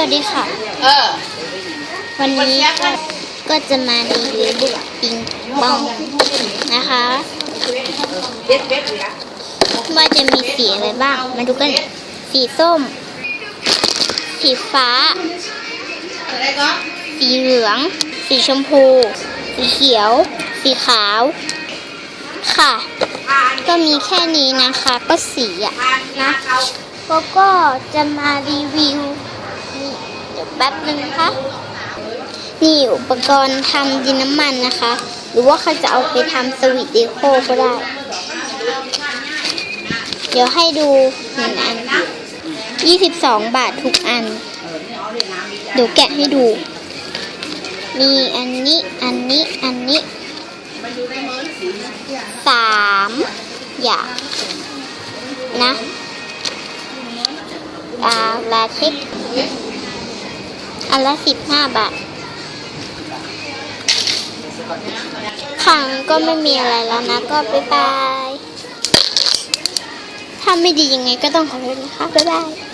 วัสดีค่ะ เออ วันนี้ก็ก็จะมารีวิวลูกปิงปองนะคะเด็ดเด็ดเลยอะว่าจะมีสีอะไรบ้าง มาดูกัน สีส้ม สีฟ้าอะไรก็สีเหลือง สีชมพู สีเขียว สีขาว ค่ะทานก็มีแค่นี้นะคะ ก็สีอะทานนะเขาแล้วก็จะมารีวิวนี่เดี๋ยว แป๊บนึงนะคะนี่อุปกรณ์ทำดินน้ำมันนะคะ หรือว่าเขาจะเอาไปทำสวิตเดโคก็ได้ เดี๋ยวให้ดูหนึ่งอัน 22 บาททุกอัน เดี๋ยวแกะให้ดู มีอันนี้ อันนี้ อันนี้สามอย่างนะอ่าลาเทค อันละสิบห้าบาทขังก็ไม่มีอะไรแล้วนะ ก็บ๊ายบาย ถ้าไม่ดียังไงก็ต้องขอโทษนะคะ บ๊ายบาย